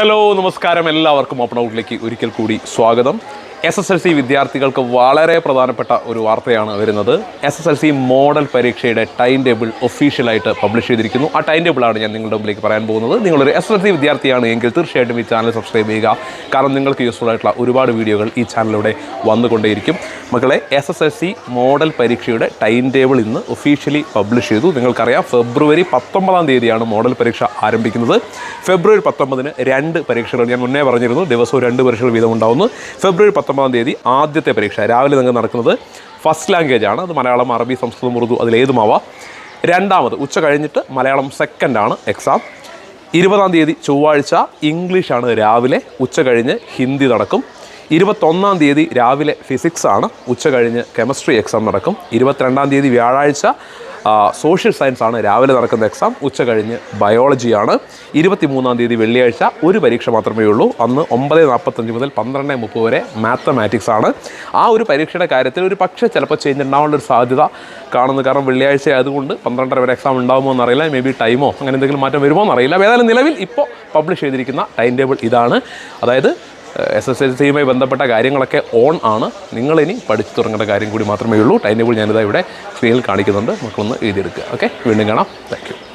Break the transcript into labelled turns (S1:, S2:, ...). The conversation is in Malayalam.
S1: ഹലോ നമസ്കാരം. എല്ലാവർക്കും ഓപ്പൺ ഔട്ടിലേക്ക് ഒരിക്കൽ കൂടി സ്വാഗതം. എസ് എസ് എൽ സി വിദ്യാർത്ഥികൾക്ക് വളരെ പ്രധാനപ്പെട്ട ഒരു വാർത്തയാണ് വരുന്നത്. S S L C model പരീക്ഷയുടെ ടൈം ടേബിൾ ഒഫീഷ്യലായിട്ട് പബ്ലിഷ് ചെയ്തിരിക്കുന്നു. ആ ടൈം ടേബിളാണ് ഞാൻ നിങ്ങളുടെ മുമ്പിലേക്ക് പറയാൻ പോകുന്നത്. നിങ്ങളൊരു എസ് എസ് എൽ സി വിദ്യാർത്ഥിയാണ് എങ്കിൽ തീർച്ചയായിട്ടും ഈ ചാനൽ സബ്സ്ക്രൈബ് ചെയ്യുക. കാരണം നിങ്ങൾക്ക് യൂസ്ഫുൾ ആയിട്ടുള്ള ഒരുപാട് വീഡിയോകൾ ഈ ചാനലിലൂടെ വന്നുകൊണ്ടേയിരിക്കും. മക്കളെ S S L C model പരീക്ഷയുടെ ടൈം ടേബിൾ ഇന്ന് ഒഫീഷ്യലി പബ്ലിഷ് ചെയ്തു. നിങ്ങൾക്കറിയാം ഫെബ്രുവരി പത്തൊമ്പതാം തീയതിയാണ് മോഡൽ പരീക്ഷ ആരംഭിക്കുന്നത്. ഫെബ്രുവരി പത്തൊമ്പതിന് രണ്ട് പരീക്ഷകൾ ഞാൻ മുന്നേ പറഞ്ഞിരുന്നു. ദിവസവും രണ്ട് പരീക്ഷകൾ വീതം ഉണ്ടാവുന്നു ഫെബ്രുവരി പത്തൊമ്പതാം തീയതി ആദ്യത്തെ പരീക്ഷ. രാവിലെ നിങ്ങൾക്ക് നടക്കുന്നത് ഫസ്റ്റ് ലാംഗ്വേജ് ആണ്. അത് മലയാളം അറബി സംസ്കൃതം ഉറുദു അതിലേതുമാവാം. രണ്ടാമത് ഉച്ച കഴിഞ്ഞിട്ട് മലയാളം സെക്കൻഡാണ് എക്സാം ഇരുപതാം തീയതി ചൊവ്വാഴ്ച ഇംഗ്ലീഷാണ് രാവിലെ. ഉച്ച കഴിഞ്ഞ് ഹിന്ദി നടക്കും. ഇരുപത്തൊന്നാം തീയതി രാവിലെ ഫിസിക്സ് ആണ്. ഉച്ച കഴിഞ്ഞ് കെമിസ്ട്രി എക്സാം നടക്കും. ഇരുപത്തിരണ്ടാം തീയതി വ്യാഴാഴ്ച സോഷ്യൽ സയൻസ് ആണ് രാവിലെ നടക്കുന്ന എക്സാം ഉച്ച കഴിഞ്ഞ് ബയോളജിയാണ് ഇരുപത്തിമൂന്നാം തീയതി വെള്ളിയാഴ്ച ഒരു പരീക്ഷ മാത്രമേ ഉള്ളൂ. അന്ന് ഒമ്പത് നാൽപ്പത്തഞ്ച് മുതൽ പന്ത്രണ്ട് മുപ്പത് വരെ മാത്തമാറ്റിക്സ് ആണ്. ആ ഒരു പരീക്ഷയുടെ കാര്യത്തിൽ ഒരു പക്ഷേ ചിലപ്പോൾ ചേഞ്ച് ഉണ്ടാവേണ്ട ഒരു സാധ്യത കാണുന്നു. കാരണം വെള്ളിയാഴ്ച ആയതുകൊണ്ട് പന്ത്രണ്ടര വരെ എക്സാം ഉണ്ടാകുമോ എന്നറിയില്ല. മേ ബി ടൈമോ അങ്ങനെ എന്തെങ്കിലും മാറ്റം വരുമോ എന്നറിയില്ല. ഏതായാലും നിലവിൽ ഇപ്പോൾ പബ്ലിഷ് ചെയ്തിരിക്കുന്ന ടൈം ടേബിൾ ഇതാണ്. അതായത് എസ് എസ് എൽ സിയുമായി ബന്ധപ്പെട്ട കാര്യങ്ങളൊക്കെ ഓൺ ആണ്. നിങ്ങളിനി പഠിച്ചു തുടങ്ങേണ്ട കാര്യം കൂടി മാത്രമേ ഉള്ളൂ ടൈം ടേബിൾ ഞാനിതാ ഇവിടെ സ്ക്രീനിൽ കാണിക്കുന്നുണ്ട്. മക്കളൊന്ന് എഴുതിയെടുക്കുക. ഓക്കെ വീണ്ടും കാണാം. താങ്ക്